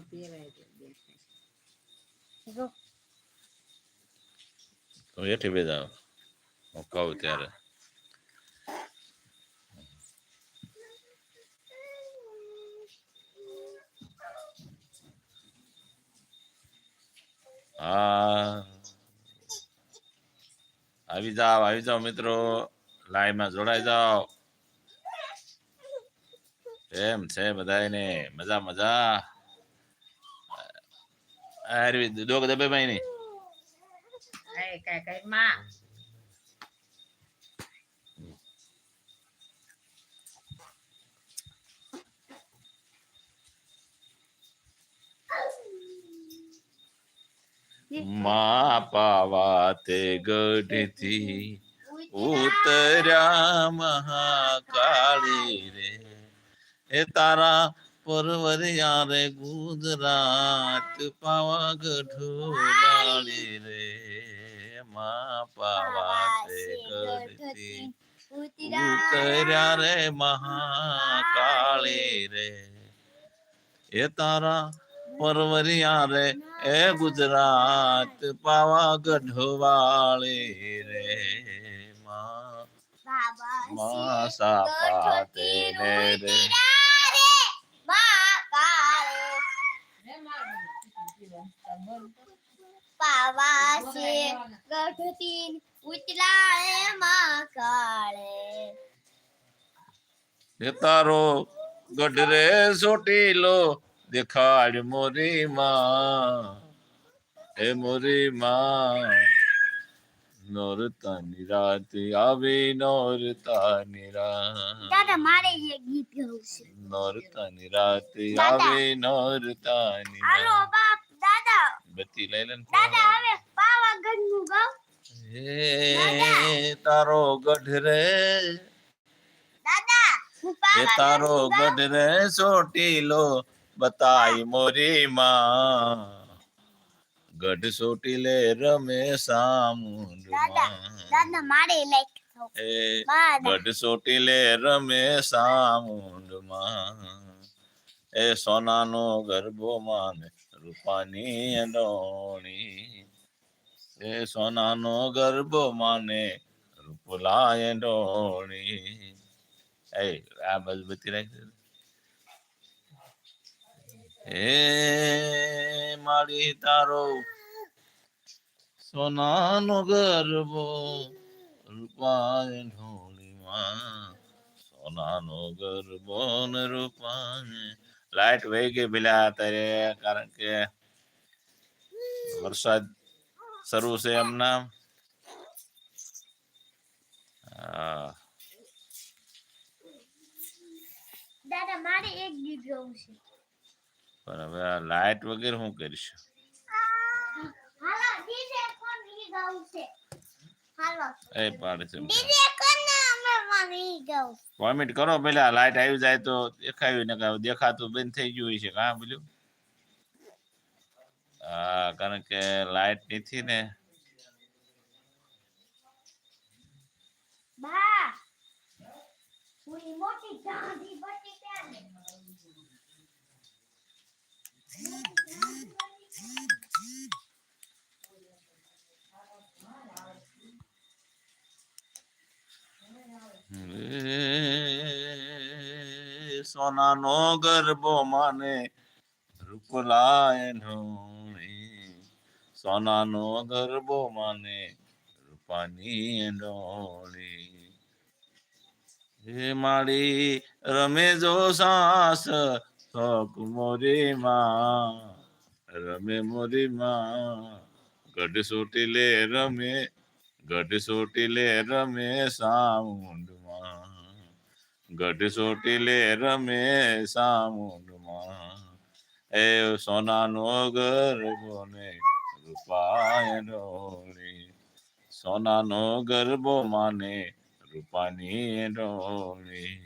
આમાં પહેરાય છે દેખાય જો તો હેઠી બે જાવ. હું હા. આવી જાઓ આવી જાઓ મિત્રો. લાઈવમાં જોડાઈ જાઓ. એમ છે બધાને મજા મજા. આય કાંઈ કાંઈ માં મા પાવા તે ગઢથી ઉતર્યા મહાકાળી રે એ તારા પરવરિયા રે ગુજરાત પાવાગઢ વાળી રે મા પાવા તે ગઢથી ઉતર્યા રે મહાકાળી રે. એ તારા પરવરિયા રે એ ગુજરાત પાવાગઢ વાળી રે માં મા સાપાતે ને રે પાવાસે ગઢતી ઉતલાળે માકાળે. એ તારો ગઢ રે સોટીલો દેખાડ મોરી માં. એ મોરી માં. નોરતાની રાત આવી નોરતાની રાત. દાદા મારે એ ગીત ગાવું છે. નોરતાની રાત. આવી નોરતાની હાલો રાત. બાપ. દાદા બત્તી લઈ લે ને તારો ગઢ રે. એ તારો. ગઢ રે સોટીલો બતાઈ મોરી માં ગઢ સોટીલે રમે સામુંડમાં ગઢ સોટીલે રમે સામુંડમાં એ સોનાનો ગરબો માને રૂપાની ડોણી એ સોનાનો ગર્ભ માને રૂપલાય ડોણી એ, આ બસ બધી રાખી. હે મારી તારો સોનાનો ગરબો રૂપાય ઢોળીમાં સોનાનો ગરબો ને રૂપાય લાઈટ વહી ગઈ પેલા અત્યારે કારણ કે વરસાદ શરૂ છે એમના. દાદા મારે એક ગીત ગાવું છે. પણ હવે આ લાઈટ વગેરે હું કરીશ? હાલો ડીજે કોણ ઈ ગાવું છે? હાલો. એ પાડે છે. ડીજે કોણ કોમેન્ટ કરો પેલા લાઈટ આવી જાય તો દેખાયું ને દેખાતું બંધ થઈ ગયું છે. કા બોલ્યું? હા કારણ કે લાઈટ નથી ને. મોટી સોનાનો ગરબો માને રૂપલાય ઢોળી સોનાનો ગરબો માને રૂપાની ડોળી. હે માળી, રમે જો સાસ થોક મોરી માં. રમે મોરી માં, ગઢ સોટીલે રમે, ગઢ સોટીલે રમે સામુંડમાં ગઢ સોટીલે રમે સામુંડમાં. એ સોનાનો ગરબો ને રૂપાય ડોળી. સોનાનો ગરબો માને રૂપાની ડોળી.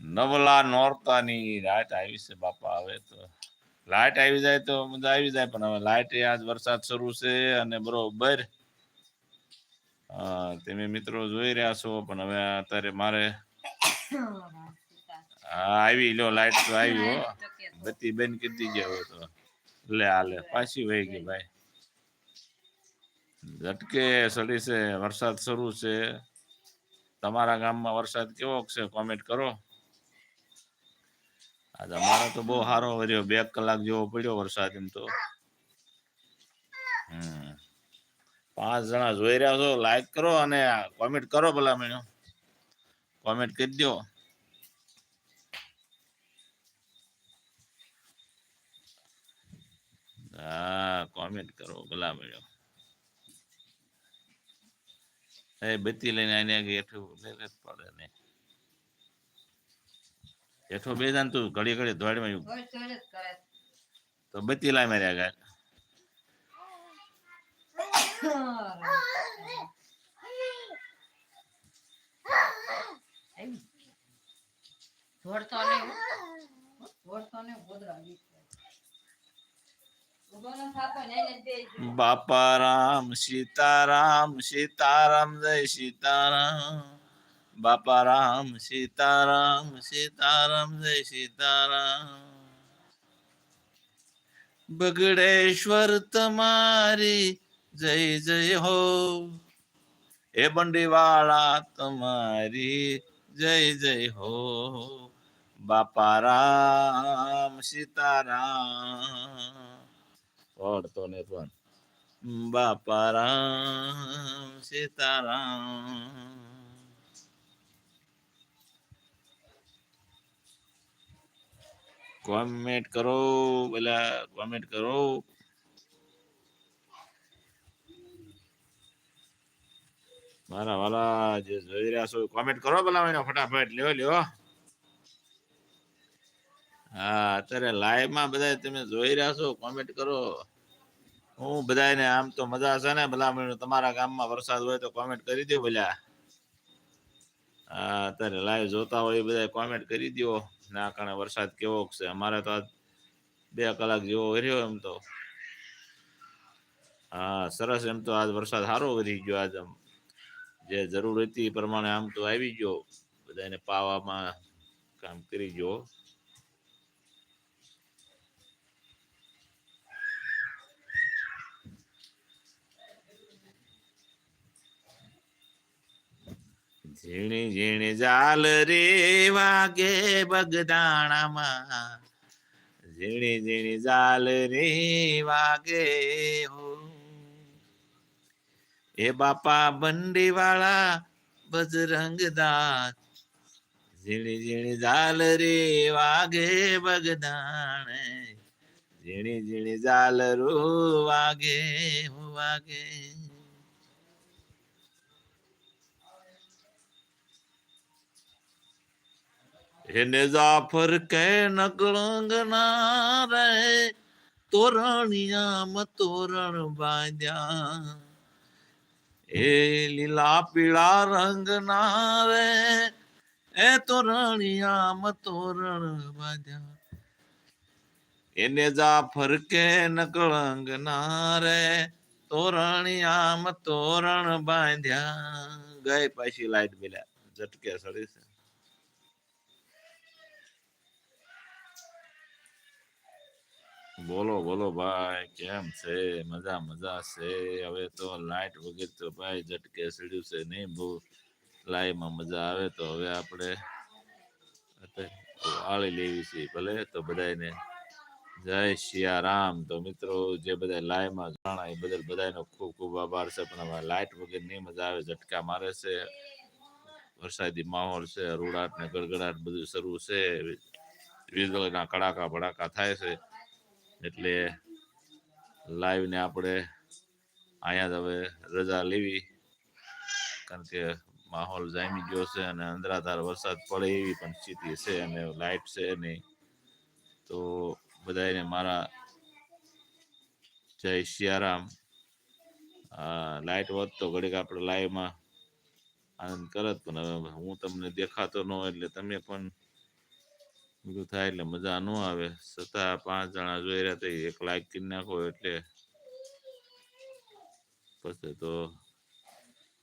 નવલા નોરતાની રાત આવી છે બાપા, હવે તો લાઈટ આવી જાય તો મજા આવી જાય, પણ હવે લાઈટ આજ વરસાદ શરૂ છે અને બરોબર તમે મિત્રો જોઈ રહ્યા છો, પણ હવે અત્યારે મારે હા, આવી લો લાઈટ તો આવી હો. બત્તી બંધ કરી ગયા હોય તો. લે હાલે પાછી વહી ગઈ ભાઈ. ઝટકે સડી છે, વરસાદ શરૂ છે. તમારા ગામમાં વરસાદ કેવો છે કોમેન્ટ કરો. આજે અમારે તો બહુ સારો વર્યો, બે કલાક જેવો પડ્યો વરસાદ એમ તો. પાંચ જણા જોઈ રહ્યા છો લાઈક કરો અને કોમેન્ટ કરો ભલા મને કોમેન્ટ કરી દો હા કોમેન્ટ કરો ભલા મળ્યો એ બત્તી લઈને આને હેઠું લે લે પડે ને હેઠો બે જાન તું ઘડી ઘડી દોડમાં આવ્યું. તો જ. માર્યા બત્તી લાય મારી આગળ આવી. દોડતો નહીં હો. દોડતો નહીં, ગોદડા ગીત ગાય. ઊભો ન થાતો ને એને જ બેસી. બાપા રામ સીતારામ સીતારામ, જય સીતારામ બાપા રામ સીતારામ સીતારામ જય સીતારામ બગડેશ્વર તમારી જય જય હો એ બંડીવાળા તમારી જય જય હો બાપા રામ સીતારામ પડતો ને પણ બાપા રામ સીતારામ કોમેન્ટ કરો પેલા કોમેન્ટ કરો મારા વાલા, જે જોઈ રહ્યા છો કોમેન્ટ કરો પેલા એનો ફટાફટ. લ્યો લ્યો. હા, અત્યારે લાઈવમાં બધા તમે જોઈ રહ્યા છો કોમેન્ટ કરો. હું બધાને આમ તો મજા છે ને, ભલા મને તમારા ગામમાં વરસાદ હોય તો કોમેન્ટ કરી દો ભલા. હા, અત્યારે લાઈવ જોતા હોય બધા કોમેન્ટ કરી દો ના કારણે વરસાદ કેવો છે? અમારે તો બે કલાક જેવો વર્યો એમ તો. હા, સરસ એમ તો આજ વરસાદ સારો વધી ગયો આજ જે જરૂર હતી એ પ્રમાણે આમ તો આવી ગયો. બધાને પાવામાં કામ કરી ગયો. ઝીણી ઝીણી જાલ રે વાગે બગદાણામાં. ઝીણી ઝીણી જાલ રે વાગે હો એ બાપા બંડી વાળા બજરંગ દાસ ઝીણી ઝીણી ઝાલ રે વાગે બગદાણ. ઝીણી ઝીણી ઝાલ રો વાગે વાગે. એને જાફર કે નકળંગ ના રે તોરણિયામાં તોરણ બાંધ્યા. એ લીલા પીળા રંગ ના રે. એ તોરણિયામાં તોરણ બાજા. એને જા ફરકે નકળંગ ના રે. તોરણિયામાં તોરણ બાંધ્યા. ગઈ પાછી લાઈટ મિલ્યા. ઝટકે સડી છે. બોલો બોલો ભાઈ, કેમ છે? મજા મજા છે? હવે તો લાઈટ વગેરે તો ભાઈ ઝટકે સીડ્યું છે નહીં બહુ. લાઈમાં મજા આવે તો હવે આપણે આળી લેવી છે, ભલે તો બધાને જય સિયારામ તો મિત્રો, જે બધા લાઈવમાં જાણા એ બદલ બધાનો ખૂબ ખૂબ આભાર છે, પણ હવે લાઈટ વગેરે નહીં મજા આવે, ઝટકા મારે છે. વરસાદી માહોલ છે, રૂડાટ ને ગડગડાટ બધું શરૂ છે. વીજળીના કડાકા ભડાકા થાય છે. એટલે લાઈવ ને આપણે અહીંયા જ હવે રજા લેવી. કારણ કે માહોલ જામી ગયો છે અને અંદરાધાર વરસાદ પડે એવી પણ સ્થિતિ છે અને લાઈટ છે નહીં. તો બધાને મારા જય સિયારામ. લાઈટ વધતો ઘડીક આપણે લાઈવમાં આનંદ કરત, પણ હવે હું તમને દેખાતો ન એટલે તમે પણ બધું થાય એટલે મજા ન આવે. છતાં પાંચ જણા જોઈ રહ્યા તો એક લાઈક કરી નાખો એટલે પછી તો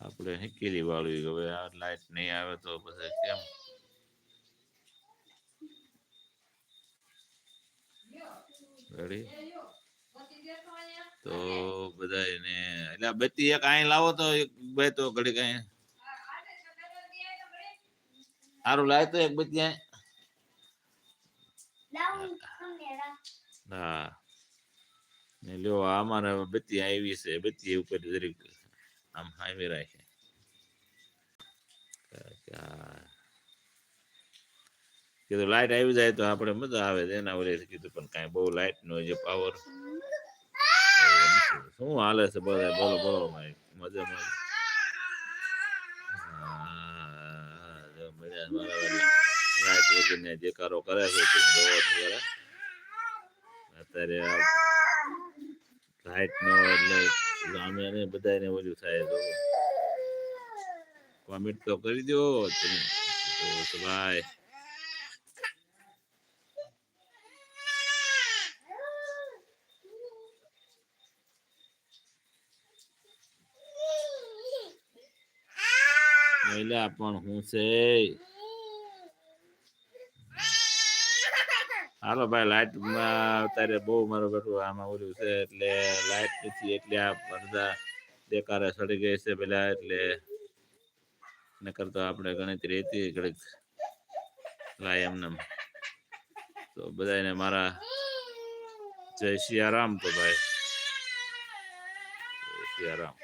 આપણે હેકેરી વાળવી હવે આ લાઈટ નહીં આવે તો પછી કેમ? તો બધા એને એટલે બત્તી એક અહીં લાવો તો એક બે તો ઘડી કઈ સારું લાય તો એક બધી અહીં હા. ને લ્યો અમારે બત્તી આવી છે બત્તી ઉપર જરીક આમ હાઈવે રાખે. કીધું લાઈટ આવી જાય તો આપણે મજા આવે એના ઓલે કીધું, પણ કાંઈ બહુ લાઈટ નો જે પાવર શું હાલે છે બધા બોલો બોલો, ભાઈ. મજા મજા વગરને જે કારો છે. અત્યારે લાઈટ નો એટલે ગામે ને બધાને ઓલું થાય, તો કોમેન્ટ તો કરી દો તમે. તો ભાઈ. મહિલા પણ હું છે. હાલો ભાઈ લાઇટમાં અત્યારે બહુ મારું બેઠું આમાં ઓલું છે, એટલે લાઈટ નથી, એટલે આ પડદા દેકારે સડી ગઈ છે પેલા, એટલે નકર તો આપણે ગણતરી હતી, ઘડીક લાય એમને. તો બધાને મારા જય સિયારામ તો ભાઈ. સિયારામ